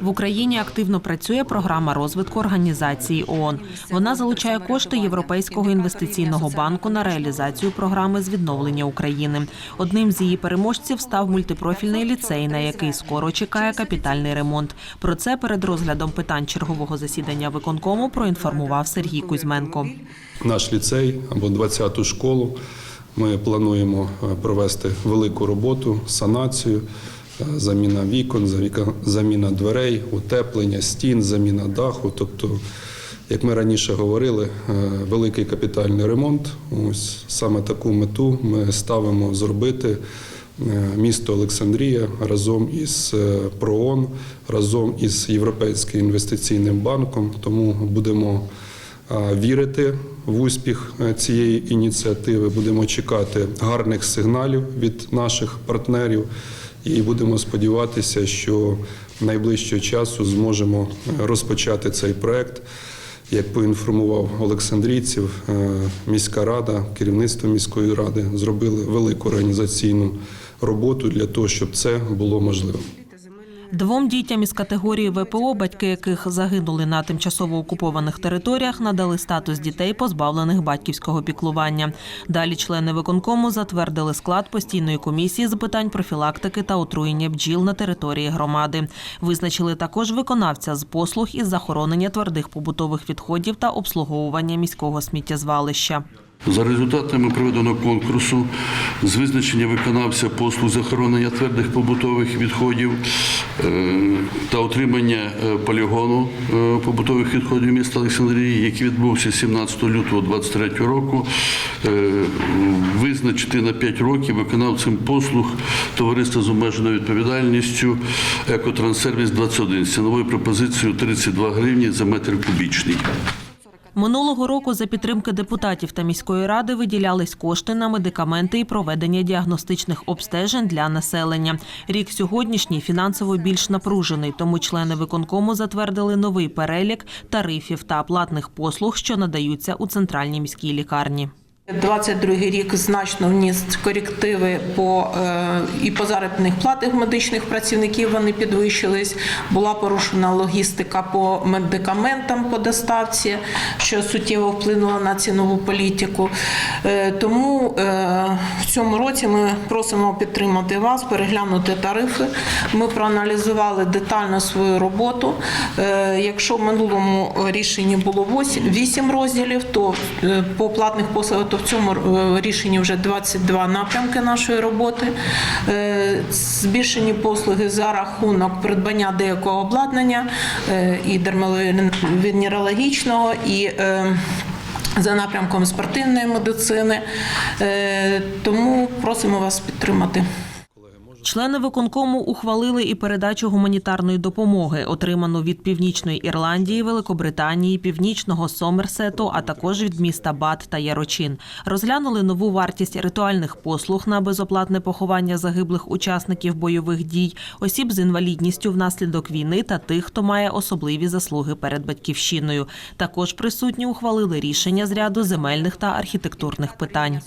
В Україні активно працює програма розвитку організації ООН. Вона залучає кошти Європейського інвестиційного банку на реалізацію програми з відновлення України. Одним з її переможців став мультипрофільний ліцей, на який скоро чекає капітальний ремонт. Про це перед розглядом питань чергового засідання виконкому проінформував Сергій Кузьменко. Наш ліцей або 20-ту школу ми плануємо е, провести велику роботу, санацію, заміна вікон, заміна дверей, утеплення стін, заміна даху. Тобто, як ми раніше говорили, е, великий капітальний ремонт. Ось саме таку мету ми ставимо зробити. е, Місто Олександрія разом із е, ПРООН, разом із Європейським інвестиційним банком. Тому будемо вірити в успіх е, цієї ініціативи. Будемо чекати гарних сигналів від наших партнерів і будемо сподіватися, що найближчого часу зможемо е, розпочати цей проект. Як поінформував Олександрійців, е, міська рада, керівництво міської ради зробили велику організаційну роботу для того, щоб це було можливо. Двом дітям із категорії ВПО, батьки яких загинули на тимчасово окупованих територіях, надали статус дітей, позбавлених батьківського піклування. Далі члени виконкому затвердили склад постійної комісії з питань профілактики та отруєння бджіл на території громади. Визначили також виконавця з послуг із захоронення твердих побутових відходів та обслуговування міського сміттєзвалища. За результатами проведеного конкурсу з визначення виконавця послуг захоронення твердих побутових відходів е, та отримання е, полігону е, побутових відходів міста Олександрії, який відбувся 17 лютого 2023 року, визначити на 5 років виконавцем послуг товариства з обмеженою відповідальністю Екотранссервіс 21 з ціновою пропозицією 32 гривні за метр кубічний. Минулого року за підтримки депутатів та міської ради виділялись кошти на медикаменти і проведення діагностичних обстежень для населення. Рік сьогоднішній фінансово більш напружений, тому члени виконкому затвердили новий перелік тарифів та платних послуг, що надаються у центральній міській лікарні. 22 рік значно вніс корективи по е, і по заробітних платах медичних працівників. Вони підвищились. Була порушена логістика по медикаментам по доставці, що суттєво вплинуло на цінову політику. Е, тому е, в цьому році ми просимо підтримати вас, переглянути тарифи. Ми проаналізували детально свою роботу. Якщо в минулому рішенні було 8 розділів, то по платних послугах то в цьому е, рішенні вже 22 напрямки нашої роботи. Е, Збільшені послуги за рахунок придбання деякого обладнання е, і дермовенерологічного, і за напрямком спортивної медицини. Тому просимо вас підтримати. Члени виконкому ухвалили і передачу гуманітарної допомоги, отриману від Північної Ірландії, Великобританії, Північного Сомерсету, а також від міста Бат та Ярочин. Розглянули нову вартість ритуальних послуг на безоплатне поховання загиблих учасників бойових дій, осіб з інвалідністю внаслідок війни та тих, хто має особливі заслуги перед батьківщиною. Також присутні ухвалили рішення з ряду земельних та архітектурних питань.